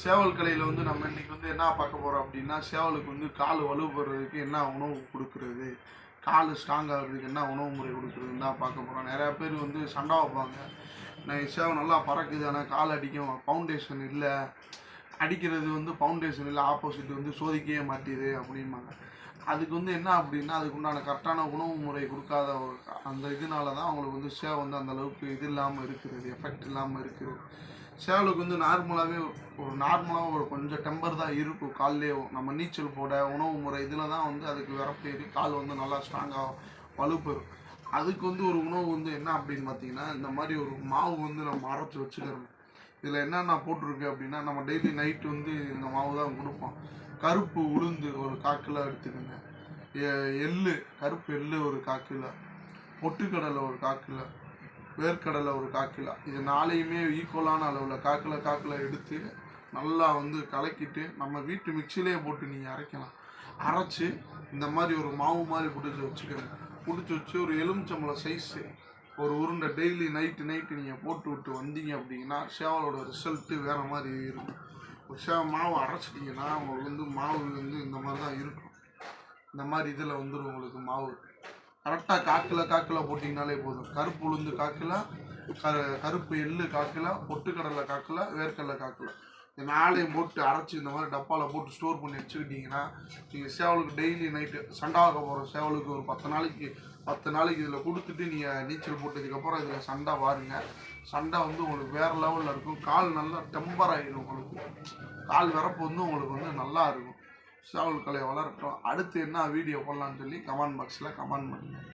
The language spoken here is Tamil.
சேவல் கலையில் வந்து நம்ம இன்னைக்கு வந்து என்ன பார்க்க போகிறோம் அப்படின்னா சேவலுக்கு வந்து கால் வலுப்படுறதுக்கு என்ன உணவு கொடுக்குறது? கால் ஸ்ட்ராங் ஆகிறதுக்கு என்ன உணவு முறை கொடுக்குறதுன்னு தான் பார்க்க போகிறோம் நிறையா பேர் வந்து சண்டை வைப்பாங்க. நான் சேவல் நல்லா பறக்குது ஆனால் கால் அடிக்கும். ஃபவுண்டேஷன் இல்லை. அடிக்கிறது வந்து ஃபவுண்டேஷன் இல்லை ஆப்போசிட் வந்து சோதிக்கவே மாட்டேது அப்படிம்பாங்க. அதுக்கு வந்து என்ன அப்படின்னா அதுக்கு உண்டான கரெக்டான உணவு முறை கொடுக்காத ஒரு அந்த இதனால தான் அவங்களுக்கு வந்து சேவை வந்து அந்த அளவுக்கு இது இல்லாமல் இருக்கிறது எஃபெக்ட் இல்லாமல் இருக்கிறது. சேவலுக்கு வந்து நார்மலாகவே ஒரு நார்மலாக ஒரு கொஞ்சம் டெம்பர் தான் இருக்கும். கால்லேயே நம்ம நீச்சல் போட உணவு முறை இதில் தான் வந்து அதுக்கு விரப்பேறி கால் வந்து நல்லா ஸ்ட்ராங்காக வலுப்பெறும் அதுக்கு வந்து ஒரு உணவு வந்து என்ன அப்படின்னு பார்த்தீங்கன்னா இந்த மாதிரி ஒரு மாவு வந்து நம்ம அரைச்சி வச்சுக்கிறோம் இதில் என்னென்ன போட்டிருக்கு அப்படின்னா நம்ம டெய்லி நைட்டு வந்து இந்த மாவு தான் கொடுப்போம். கருப்பு உளுந்து ஒரு காக்கில் எடுத்துக்கோங்க. எ- எள்ளு கருப்பு எள்ளு ஒரு காக்கிலோ பொட்டுக்கடலை ஒரு காக்கில் வேர்க்கடலை ஒரு காக்கிலோ. இது நாளையுமே ஈக்குவலான அளவில் காக்கில காக்கில எடுத்து நல்லா வந்து கலக்கிட்டு நம்ம வீட்டு மிக்சிலேயே போட்டு நீங்கள் அரைக்கலாம். அரைச்சி இந்த மாதிரி ஒரு மாவு மாதிரி பிடிச்சி வச்சுக்கோங்க. பிடிச்சி வச்சு ஒரு எலுமிச்சம்பழம் சைஸு ஒரு உருண்டை டெய்லி நைட்டு நைட்டு நீங்கள் போட்டு விட்டு வந்தீங்க அப்படின்னா சேவலோட ரிசல்ட்டு வேறு மாதிரி இருக்கும். ஒரு சேவ மாவு அரைச்சிட்டிங்கன்னா உங்களுக்கு வந்து மாவு வந்து இந்த மாதிரி தான் இருக்கும். இந்த மாதிரி இதில் வந்துடும் உங்களுக்கு மாவு. கரெக்டாக காக்கில் காக்கில் போட்டிங்கனாலே போதும். கருப்பு உளுந்து காக்கில் க கருப்பு எள்ளு காக்கில் பொட்டுக்கடலை காக்கில் வேர்க்கடலை காக்கில். இந்த நாளையும் போட்டு அரைச்சி இந்த மாதிரி டப்பாவில் போட்டு ஸ்டோர் பண்ணி வச்சுக்கிட்டிங்கன்னா நீங்கள் சேவலுக்கு டெய்லி நைட்டு சண்டாக போகிற சேவலுக்கு ஒரு பத்து நாளைக்கு பத்து நாளைக்கு இதில் கொடுத்துட்டு நீங்கள் நீச்சல் போட்டதுக்கப்புறம் இதில் சண்டை பாருங்க. சண்டை வந்து உங்களுக்கு வேறு லெவலில் இருக்கும். கால் நல்லா டெம்பர் ஆகிடும் உங்களுக்கு. கால் வரப்பு வந்து உங்களுக்கு வந்து நல்லா இருக்கும். சேவல் கலை அடுத்து என்ன வீடியோ போடலான்னு சொல்லி கமெண்ட் பாக்ஸில் கமெண்ட் பண்ணுங்கள்